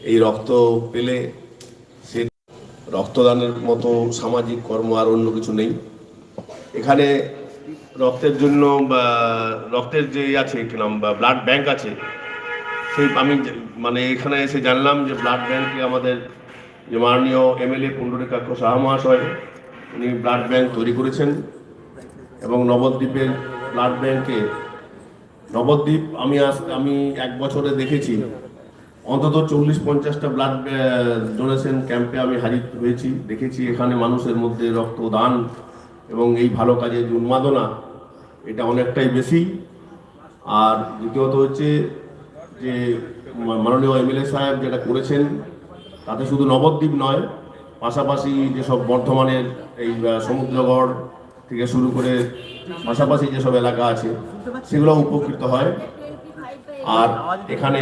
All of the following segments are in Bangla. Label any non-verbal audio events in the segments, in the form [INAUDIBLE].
এই রক্ত পেলে সে রক্তদানের মতো সামাজিক কর্ম আর অন্য কিছু নেই। এখানে রক্তের জন্য বা রক্তের যে আছে, কি নাম, বা ব্লাড ব্যাংক আছে, সেই আমি মানে এখানে এসে জানলাম যে ব্লাড ব্যাংকে আমাদের যে মাননীয় এমএলএ পুণ্ডরিকাক্ষ মহাশয় উনি ব্লাড ব্যাংক তৈরি করেছেন এবং নবদ্বীপের ব্লাড ব্যাংকে নবদ্বীপ আমি আজ, আমি এক বছরে দেখেছি অন্তত চল্লিশ পঞ্চাশটা ব্লাড ডোনেশন ক্যাম্পে আমি হাজির হয়েছি, দেখেছি এখানে মানুষের মধ্যে রক্তদান এবং এই ভালো কাজের যে উন্মাদনা, এটা অনেকটাই বেশি। আর দ্বিতীয়ত হচ্ছে যে মাননীয় এমএলএ সাহেব যেটা করেছেন, তাতে শুধু নবদ্বীপ নয়, পাশাপাশি যেসব বর্ধমানের এই সমুদ্রগড় থেকে শুরু করে পাশাপাশি যেসব এলাকা আছে সেগুলো উপকৃত হয়। আর এখানে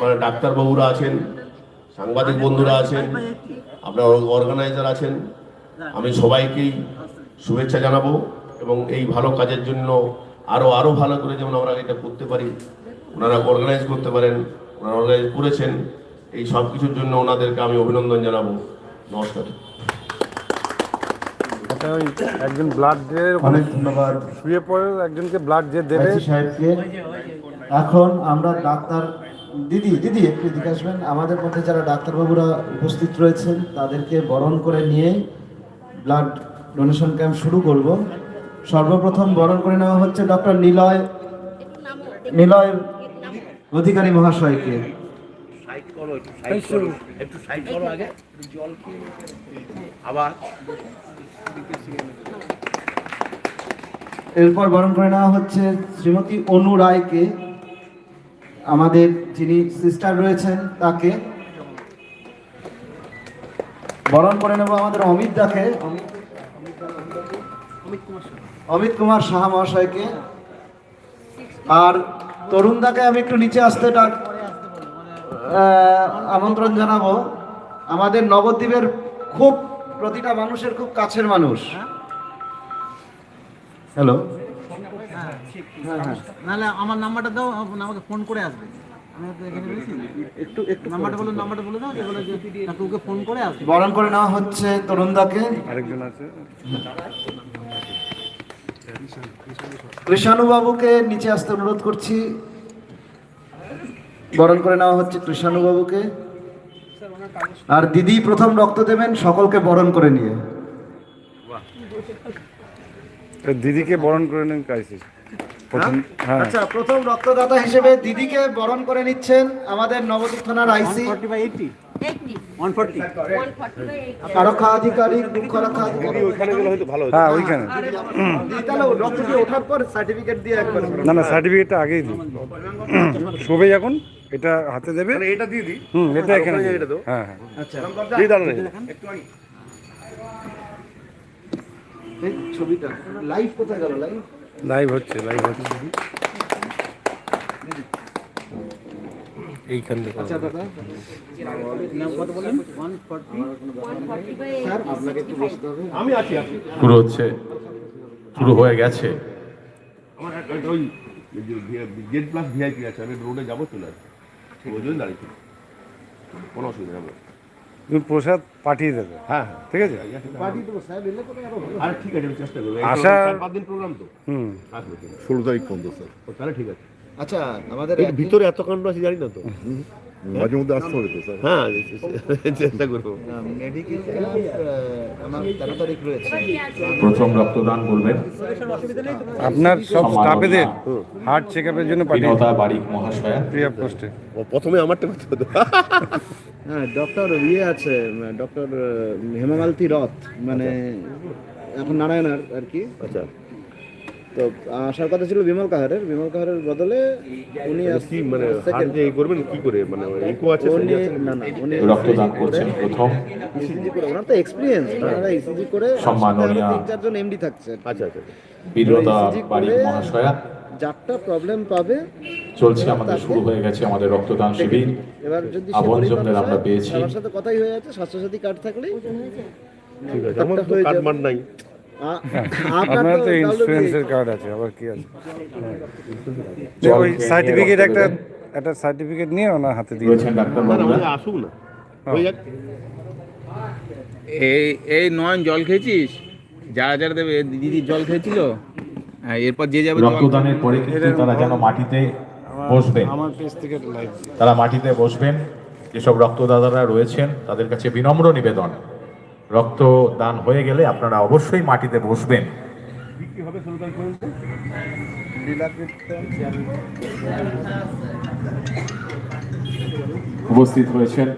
মানে ডাক্তারবাবুরা আছেন সাংবাদিক বন্ধুরা আছেন আপনার অর্গানাইজার আছেন। আমি সবাইকেই শুভেচ্ছা জানাব এবং এই ভালো কাজের জন্য আরও আরও ভালো করে যেমন আমরা এটা করতে পারি ওনারা অর্গানাইজ করতে পারেন ওনারা অর্গানাইজ করেছেন এই সব কিছুর জন্য ওনাদেরকে আমি অভিনন্দন জানাব। নমস্কার। ওই একজন ব্লাড দিয়ে অনেক ধন্যবাদ। শুয়ে পড়ে একজনকে ব্লাড যে দেবে সাহেবকে। এখন আমরা ডাক্তার, দিদি দিদি, একটু এদিকে আসবেন। আমাদের মধ্যে যারা ডাক্তারবাবুরা উপস্থিত রয়েছেন, তাদেরকে বরণ করে নিয়ে ব্লাড ডোনেশন ক্যাম্প শুরু করব। সর্বপ্রথম বরণ করে নেওয়া হচ্ছে ডক্টর নিলয় নিলয় অধিকারী মহাশয়কে। এরপর বরণ করে নেওয়া হচ্ছে শ্রীমতী অনু রায়কে। আমাদের যিনি সিস্টার রয়েছেন তাকে বরণ করে নেব আমাদের অমিত দাকে। অমিত কুমার সাহা মহাশয়কে। আর তরুণ দাকে আমি একটু নিচে আসতে ডাক আমন্ত্রণ জানাব। আমাদের নবদ্বীপের খুব প্রতিটা মানুষের খুব কাছের মানুষ। হ্যালো নাহলে আমার নাম্বারটা দাও আমাকে ফোন করে আসবে। আমি তো এখানে রয়েছি একটু একটু নাম্বারটা বলো নাম্বারটা বলে দাও যে যে ওকে ফোন করে আসবে বরণ করে নেওয়া হচ্ছে তরুণদাকে আরেকজন আছে। কৃষাণু বাবুকে নিচে আসতে অনুরোধ করছি। বরণ করে নেওয়া হচ্ছে কৃষাণু বাবুকে। আর দিদি প্রথম রক্ত দেবেন সকলকে বরণ করে নিয়ে। দিদিকে বরণ করে নেন কাইসি প্রথম হ্যাঁ আচ্ছা প্রথম রক্তদাতা হিসেবে দিদিকে বরণ করে নিচ্ছেন আমাদের নবদ্বীপ থানার আইসি। আরক্ষা আধিকারিক মুখ্য হ্যাঁ ওইখানে। তাহলে রক্ত দিয়ে ওঠার পর সার্টিফিকেট দিয়ে একবার না না সার্টিফিকেটটা আগেই দিই। [COUGHS] শোবে যখন এটা হাতে দেবে। এটা দিয়ে দিই। হুম এটা এখানে ওখানে দিই। এটা দাও। হ্যাঁ। হ্যাঁ আচ্ছা দিয়ে দাঁড়ান এই ছবিটা লাইভ কোথায় গেল লাইভ লাইভ হচ্ছে লাইভ হচ্ছে। এইখান থেকে। আচ্ছা দাদা। কত বলেন ওয়ান ফর্টি স্যার আপনাকে একটু বসতে হবে। আমি আছি আছি। শুরু হচ্ছে। শুরু হয়ে গেছে। আমার একটা ওই গেট প্লাস ভিআইপি আছে আমি রোডে যাব চলে আসব। ওই জন্য দাঁড়িয়েছি কোনো অসুবিধা নেই তুমি প্রসাদ পাঠিয়ে দেবে। হ্যাঁ হ্যাঁ ঠিক আছে? আরও ঠিক আমি চেষ্টা করব। আশা- আশা পাঁচ দিন প্রোগ্রাম তো। হুম। আসব ঠিক আছে। ষোলো তারিখ পর্যন্ত স্যার। তাহলে ঠিক আছে। আচ্ছা আমাদের ভিতরে এত কাণ্ড আছে জানি না তো। মাঝে মধ্যে আসতে হবে তো স্যার। হ্যাঁ চেষ্টা করব। মেডিকেল আমার তেরো তারিখ রয়েছে। প্রথম রক্তদান করবেন। আপনার সব। স্টাফেদের হার্ট চেক আপের জন্য পাঠিয়ে মহাশয়া। ও, প্রথমে আমারটা করতে হতো হ্যাঁ ডক্টর ইয়ে আছে ডক্টর হেমামালতি রথ মানে এখন নারায়ণার আর কি। আচ্ছা। তো আসার কথা ছিল বিমল কাহারের বিমল কাহারের বদলে উনি কি মানে হাত যে করবেন কি করে? মানে ইকো আছে উনি না না উনি রক্তদান করছেন প্রথম। ইসিজি করে ওনার তো এক্সপিরিয়েন্স ওনারা ইসিজি করে সম্মাননীয়। তিন চারজন এমডি থাকছে। আচ্ছা আচ্ছা বীরতা বারিক মহাশয়া। যারটা প্রবলেম পাবে চলছে আমাদের শুরু হয়ে গেছে আমাদের রক্তদান শিবির। এবার যদি আবঞ্জনদের আমরা পেয়েছি। আমার সাথে কথাই হয়ে যাচ্ছে স্বাস্থ্যসাথী কার্ড থাকলেই। ঠিক আছে আমার তো হয়ে যাবে। কাটমান নাই। [LAUGHS] আপনার তো ইন্স্যুরেন্সের কার্ড আছে আবার কি আছে? ওই সার্টিফিকেট একটা একটা সার্টিফিকেট নিয়ে ওনার হাতে দিয়ে ডাক্তার না ওই আসুক না হয়ে যাক। এই এই নয়ন জল খেয়েছিস? যারা যারা দেবে দিদি জল খেয়েছিল? হ্যাঁ এরপর যে যাবে রক্তদানের পরে কিন্তু তারা যেন মাটিতে বসবেন তারা মাটিতে বসবেন। যেসব রক্তদাতারা রয়েছেন তাদের কাছে বিনম্র নিবেদন। রক্তদান হয়ে গেলে আপনারা অবশ্যই মাটিতে বসবেন? উপস্থিত হয়েছেন।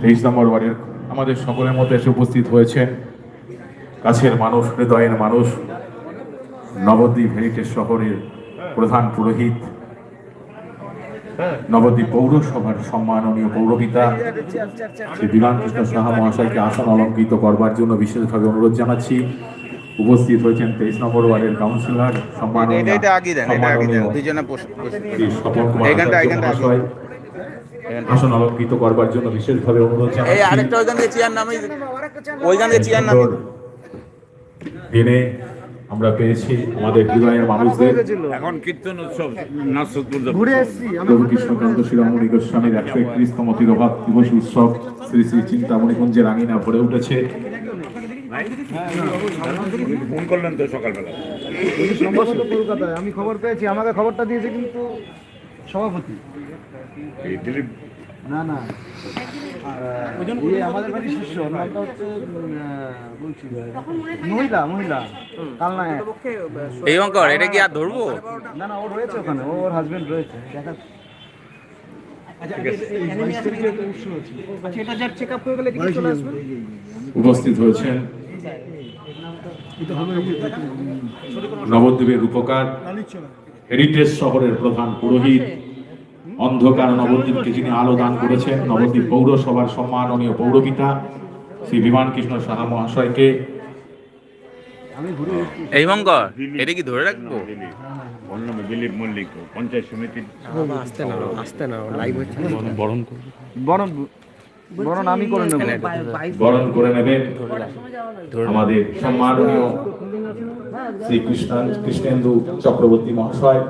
তেইশ নম্বর ওয়ার্ডের আমাদের সকলের মধ্যে এসে উপস্থিত হয়েছেন। কাছের মানুষ হৃদয়ের মানুষ। নবদ্বীপ হেরিটেজ শহরের প্রধান পুরোহিত নবদ্বীপ পৌরসভার সম্মাননীয় পৌরপিতা শ্রী বিমান কৃষ্ণ সাহা মহাশয়কে আসন অলঙ্কৃত করবার জন্য বিশেষভাবে অনুরোধ জানাচ্ছি। উপস্থিত হয়েছেন তেইশ নম্বর ওয়ার্ডের কাউন্সিলর স্বপন কুমার। মহাশয় আসন অলঙ্কৃত করবার জন্য বিশেষভাবে অনুরোধ জানাচ্ছি। আরেকটা ওইখান থেকে চেয়ার নামে ওইখান থেকে চেয়ার নামে দিনে আমরা পেয়েছি আমাদের হৃদয়ের মানুষদের। এখন কীর্তন উৎসব ঘুরে এসেছি প্রভু কৃষ্ণকান্ত শিরোমণি গোস্বামীর একশো একত্রিশতম তিরভাব দিবস উৎসব। শ্রী শ্রী চিন্তামণিকুঞ্জের আঙিনা ভরে উঠেছে। ফোন করলেন তো সকালবেলা। কলকাতায় আমি খবর পেয়েছি আমাকে খবরটা দিয়েছে কিন্তু সভাপতি। এই দিলীপ না না। আমাদের বাড়ির শিষ্য নামটা হচ্ছে বলছি। মহিলা মহিলা কালনা এক। এই অঙ্কর এটা কি আর ধরবো? না না ও রয়েছে ওখানে ও ওর হাজবেন্ড রয়েছে দেখা। আচ্ছা এটা যার চেক আপ হয়ে গেলে এদিকে চলে আসবেন উপস্থিত হয়েছেন। নবদ্বীপের উপকার হেরিটেজ শহরের প্রধান পুরোহিত। অন্ধকার নবদ্বীপকে যিনি আলো দান করেছেন নবদ্বীপ পৌরসভার সম্মাননীয় পৌরপিতা শ্রী বিমান কৃষ্ণ সাহা মহাশয়কে। এই অঙ্কর এটা কি ধরে রাখব? দিলীপ মল্লিক পঞ্চায়েত সমিতির বরণ বরণ বরণ আমি করে নেব। বরণ করে নেবেন আমাদের সম্মাননীয় শ্রী কৃষ্ণ কৃষ্ণেন্দু চক্রবর্তী মহাশয়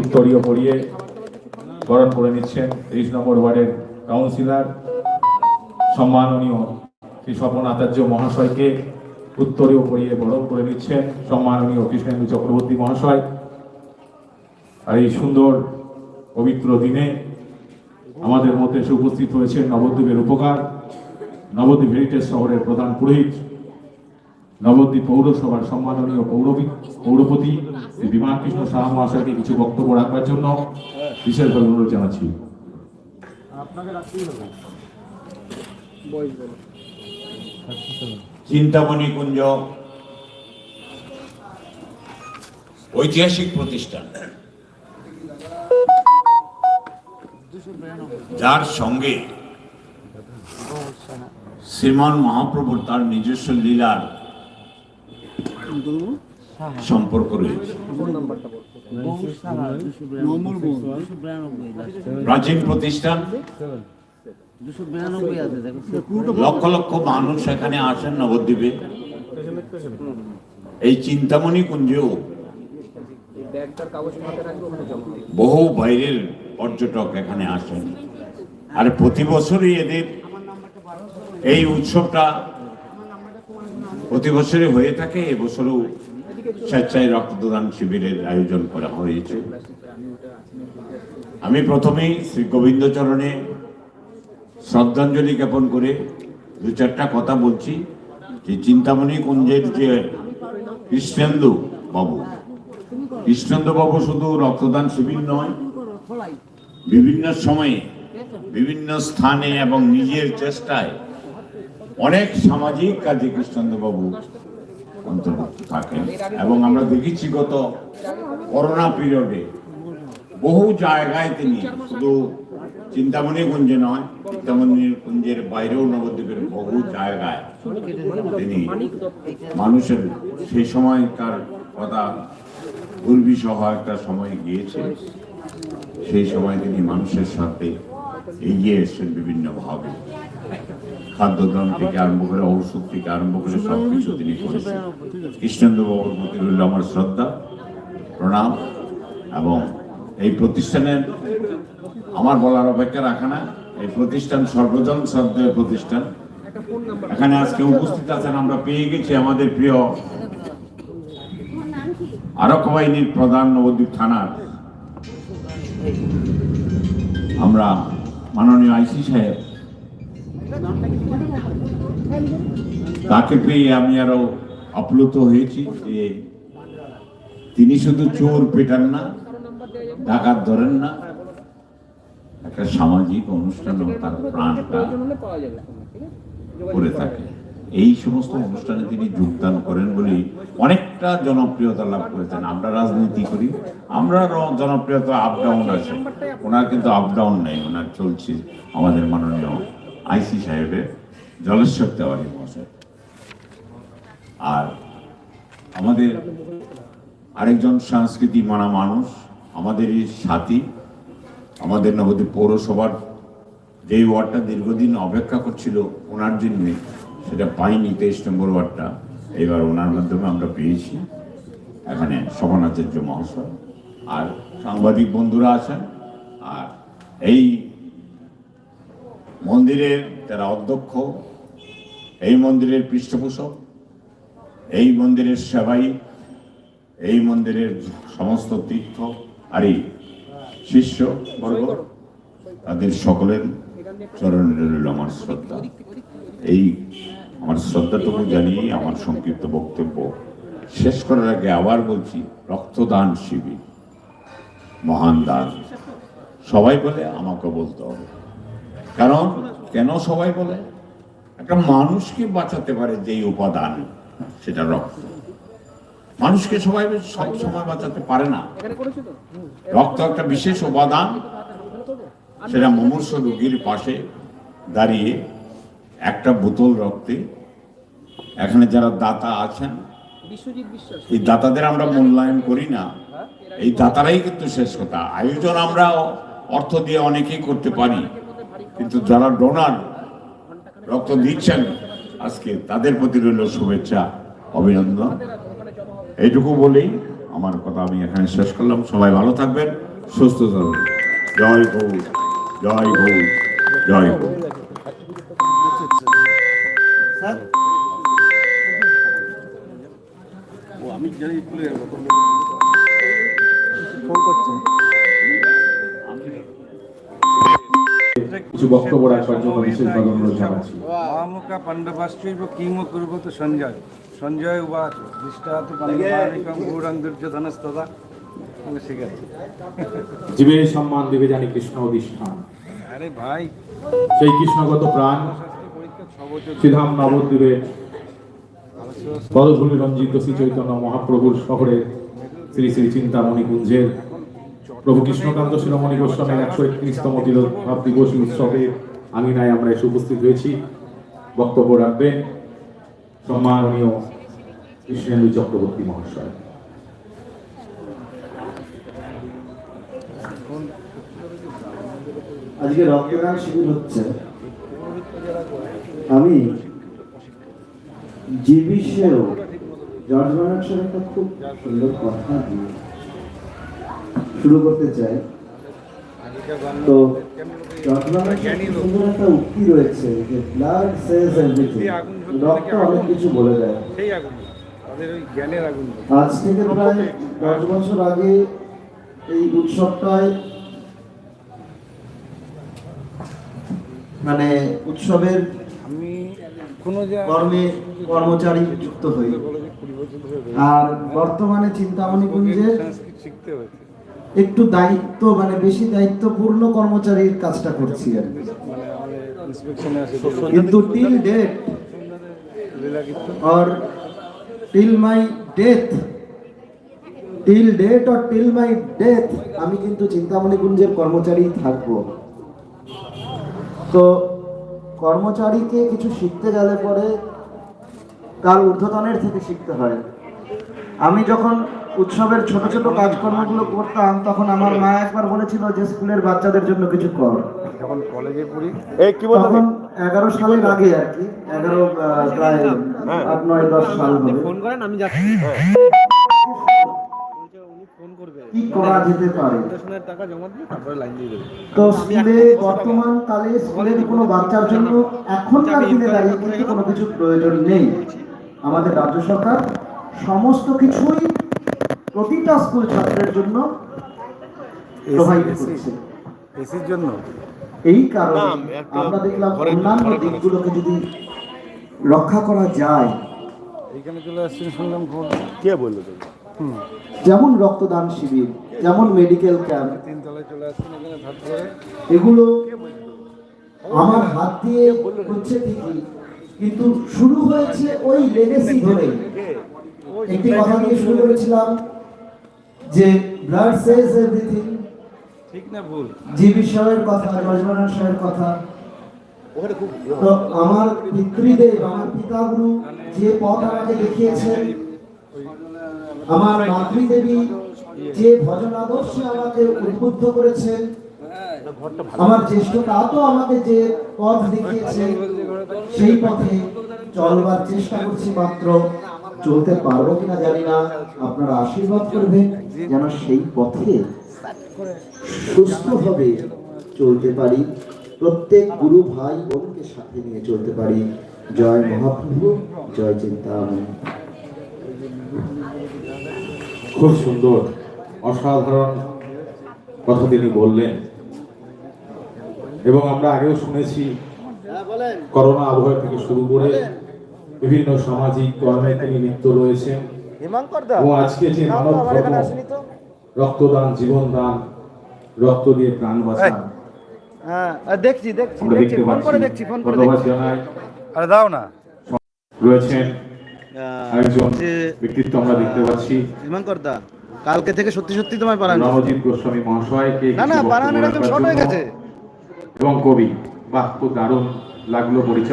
উত্তরীয় পড়িয়ে বরণ করে নিচ্ছেন তেইশ নম্বর ওয়ার্ডের কাউন্সিলর, সম্মাননীয় শ্রী স্বপন আচার্য মহাশয়কে উত্তরীয় পড়িয়ে বরণ করে নিচ্ছেন সম্মাননীয় কৃষ্ণেন্দু চক্রবর্তী মহাশয়। আর এই সুন্দর, পবিত্র দিনে আমাদের মধ্যে এসে উপস্থিত হয়েছে নবদ্বীপের উপকার, নবদ্বীপ হেরিটেজ শহরের প্রধান পুরোহিত, নবদ্বীপ পৌরসভার সম্মাননীয় পৌরপতি শ্রী বিমান কৃষ্ণ সাহা মহাশয়কে কিছু বক্তব্য রাখবার জন্য বিশেষভাবে অনুরোধ জানাচ্ছি। চিন্তামণি কুঞ্জ ঐতিহাসিক প্রতিষ্ঠান। যার সঙ্গে শ্রীমান মহাপ্রভুর তার নিজস্ব লীলার সম্পর্ক রয়েছে। প্রাচীন প্রতিষ্ঠান। লক্ষ লক্ষ মানুষ এখানে আসেন নবদ্বীপে। এই চিন্তামণি কুঞ্জেও বহু বাইরের পর্যটক এখানে আসেন। আর প্রতি বছরই এদের এই উৎসবটা প্রতি বছরই হয়ে থাকে, এবছরও স্বেচ্ছায় রক্তদান শিবিরের আয়োজন করা হয়েছে। আমি প্রথমেই শ্রী গোবিন্দচরণে শ্রদ্ধাঞ্জলি জ্ঞাপন করে দু চারটা কথা বলছি। যে চিন্তামণি কুঞ্জের যে কৃষ্ণেন্দু বাবু কৃষ্ণেন্দু বাবু শুধু রক্তদান শিবির নয়, বিভিন্ন সময়ে, বিভিন্ন স্থানে এবং নিজের চেষ্টায় অনেক সামাজিক কাজে কৃষ্ণেন্দু বাবু অন্তর্ভুক্ত থাকেন এবং আমরা দেখেছি গত করোনা পিরিয়ডে বহু জায়গায় তিনি শুধু চিন্তামণি কুঞ্জে নয় চিন্তামণি কুঞ্জের বাইরেও নবদ্বীপের বহু জায়গায় তিনি মানুষের সেই সময়কার কথা দুর্বিষহ একটা সময় গিয়েছে। সেই সময় তিনি মানুষের সাথে এগিয়ে এসেছেন বিভিন্নভাবে খাদ্যদান থেকে আরম্ভ করে ঔষধ থেকে আরম্ভ করে সব কিছু তিনি করেছেন। কৃষ্ণেন্দ্র বাবুর প্রতি রইল আমার শ্রদ্ধা প্রণাম এবং এই প্রতিষ্ঠানের আমার বলার অপেক্ষা রাখে না এই প্রতিষ্ঠান সর্বজন শ্রদ্ধেয় প্রতিষ্ঠান। এখানে আজকে উপস্থিত আছেন আমরা পেয়ে গেছি আমাদের প্রিয় আরক্ষা বাহিনীর প্রধান নবদ্বীপ থানার। আমরা মাননীয় আইসি সাহেব তাকে পেয়ে আমি আরও আপ্লুত হয়েছি যে তিনি শুধু চোর পেটান না, ডাকাত ধরেন না, একটা সামাজিক অনুষ্ঠানও তার প্রাণটা করে থাকে। এই সমস্ত অনুষ্ঠানে তিনি যোগদান করেন বলে অনেকটা জনপ্রিয়তা লাভ করেছেন। আমরা রাজনীতি করি, আমরা জনপ্রিয়তা আপ ডাউন আছে। ওনার কিন্তু আপ ডাউন নেই, ওনার চলছে আমাদের মাননীয় আইসি সাহেবের জলেশ্বর তেওয়ারি মহাশয়। আর আমাদের আরেকজন সংস্কৃতি মানা মানুষ আমাদের এই সাথী, আমাদের নবদ্বীপ পৌরসভার যে ওয়ার্ডটা দীর্ঘদিন অপেক্ষা করছিল, ওনার জন্য সেটা পাইনি, তেইশ নম্বর ওয়ার্ডটা। এবার ওনার মাধ্যমে আমরা পেয়েছি এখানে শোভনাচার্য মহাশয়। আর সাংবাদিক বন্ধুরা আছেন, আর এই মন্দিরের যারা অধ্যক্ষ, এই মন্দিরের পৃষ্ঠপোষক, এই মন্দিরের সেবাই এই মন্দিরের সমস্ত তীর্থ আর এই শিষ্য বর্গ, তাদের সকলের চরণে রইল আমার শ্রদ্ধা। এই আমার শ্রদ্ধাটুকু জানিয়ে আমার সংক্ষিপ্ত বক্তব্য শেষ করার আগে আবার বলছি, রক্তদান শিবির, মহান দান। সবাই বলে আমাকে বলতে হবে। কারণ কেন সবাই বলে? একটা মানুষকে বাঁচাতে পারে যেই উপাদান, সেটা রক্ত। মানুষকে সবাই সব সময় বাঁচাতে পারে না। রক্ত একটা বিশেষ উপাদান, সেটা মুমূর্ষ রোগীর পাশে দাঁড়িয়ে একটা বোতল রক্তে, এখানে যারা দাতা আছেন, এই দাতাদের আমরা মূল্যায়ন করি না। এই দাতারাই কিন্তু শেষ কথা। আয়োজন আমরা অর্থ দিয়ে অনেকেই করতে পারি। কিন্তু যারা ডোনার রক্ত দিচ্ছেন আজকে তাদের প্রতি রইল শুভেচ্ছা অভিনন্দন। এইটুকু বলেই আমার কথা আমি এখানে শেষ করলাম। সবাই ভালো থাকবেন সুস্থ থাকবেন। জয় গৌর জয় গৌর জয় গৌর স্যার? কিছু বক্তব্য রাখবার জন্য বিশেষভাবে অনুরোধ জানাচ্ছি। মহামুখা পাণ্ডবাশ্চৈব কিম কুর্বত সঞ্জয়। সঞ্জয় উবাচ। দৃষ্টাত পাণ্ডবানিকম গৌরং দুর্যোধনস্তদা। জীবের সম্মান দেবে জানি কৃষ্ণ অধিষ্ঠান। আরে ভাই। সেই কৃষ্ণগত প্রাণ শ্রীধাম নবদ্বীপে রঞ্জিত শ্রী চৈতন্য মহাপ্রভুর শহরে শ্রী শ্রী চিন্তামণি কুঞ্জের প্রভু কৃষ্ণকান্ত শিরোমণি গোস্বামীর একশো একত্রিশতম তিরোভাব দিবসী উৎসবে আঙিনায় আমরা এসে উপস্থিত হয়েছি। বক্তব্য রাখবেন সম্মাননীয় কৃষ্ণেন্দু চক্রবর্তী মহাশয়। আজকে রক্তদান শিবির হচ্ছে। আমি যে বিষয়েও জর্জ স্যার একটা খুব সুন্দর কথা দিয়ে শুরু করতে চাই। তো সুন্দর একটা উক্তি রয়েছে যে ব্লাড সেজ এভরিথিং রক্ত অনেক কিছু বলে দেয়। সেই আগুন। জ্ঞানের আগুন। আজ থেকে প্রায় দশ বছর আগে এই উৎসবটায় মানে উৎসবের আমি কোনো যে কর্মে কর্মচারী যুক্ত হই। আর বর্তমানে চিন্তামণি কুঞ্জে শিখতে হয়েছে। একটু দায়িত্ব মানে বেশি দায়িত্বপূর্ণ কর্মচারীর কাজটা করছি আর কিন্তু till date or till my death till date or till my death আমি কিন্তু চিন্তামণি কুঞ্জের কর্মচারী থাকব। তো কর্মচারীকে কিছু শিখতে গেলে পরে তার ঊর্ধ্বতনের থেকে শিখতে হয়। আমি যখন উৎসবের ছোট ছোট কাজকর্মগুলো করতাম তখন আমার মা একবার বলেছিল যে স্কুলের বাচ্চাদের জন্য কিছু কর। যখন কলেজে পড়ি তখন এগারো সালের আগে আর কি এগারো প্রায় আট নয় দশ সাল হবে। ফোন করেন আমি যাচ্ছি। কি করা যেতে পারে? টাকা জমা দিয়ে তারপরে লাইন দিয়ে দেবে। তো স্কুলে বর্তমান কালে স্কুলের কোনো বাচ্চার জন্য এখনকার দিনে দাঁড়িয়ে কিন্তু কোনো কিছু প্রয়োজন নেই। আমাদের রাজ্য সরকার সমস্ত কিছুই প্রতিটা স্কুল ছাত্রের জন্য প্রোভাইড করছে। এসির জন্য? এই কারণে আমরা দেখলাম অন্যান্য দিকগুলোকে যদি রক্ষা করা যায় এইখানে চলে আসছেন শুনলাম খবর। কে বলল যেমন রক্তদান শিবির যেমন মেডিকেল ক্যাম্প তিনতলায় চলে আসছেন এখানে এগুলো আমার হাত দিয়ে হচ্ছে ঠিকই কিন্তু শুরু হয়েছে ওই লেগেসি ধরে। একটি কথা দিয়ে শুরু করেছিলাম যে ব্লাড সেজ এভরিথিং ঠিক না ভুল। যে বিষয়ের কথা রজমানার সাহের কথা। তো আমার পিতৃদেব আমার পিতাগুরু যে পথ আমাকে দেখিয়েছেন আমার মাতৃদেবী যে ভজন আদর্শে আমাকে উদ্বুদ্ধ করেছেন আমার জ্যেষ্ঠ তো আমাকে যে পথ দেখিয়েছে সেই পথে চলবার চেষ্টা করছি মাত্র। চলতে পারব কিনা জানি না। আপনারা আশীর্বাদ করবেন। যেন সেই পথে সুস্থভাবে চলতে পারি। প্রত্যেক গুরু ভাই বোনকে সাথে নিয়ে চলতে পারি। জয় মহাপ্রভু, জয় চিন্তামণি। খুব সুন্দর, অসাধারণ কথা তিনি বললেন। এবং আমরা আগেও শুনেছি, করোনা আবহাওয়া থেকে শুরু করে বিভিন্ন সামাজিক কর্মে তিনি লিপ্ত রয়েছেন। ও আজকে যে মানব ধর্ম রক্তদান জীবনদান রক্ত দিয়ে প্রাণ বাঁচান। হ্যাঁ দেখছি দেখছি আমরা দেখতে পাচ্ছি। ধন্যবাদ জানাই। আরে দাও না। রয়েছেন একজন ব্যক্তিত্ব আমরা দেখতে পাচ্ছি। হিমাঙ্কর দা কালকে থেকে সত্যি সত্যি তোমায় পারানো রণজিৎ গোস্বামী মহাশয়কে না না শর্ট হয়ে গেছে। এবং কবি বাহ খুব দারুণ লাগল পরিচয়।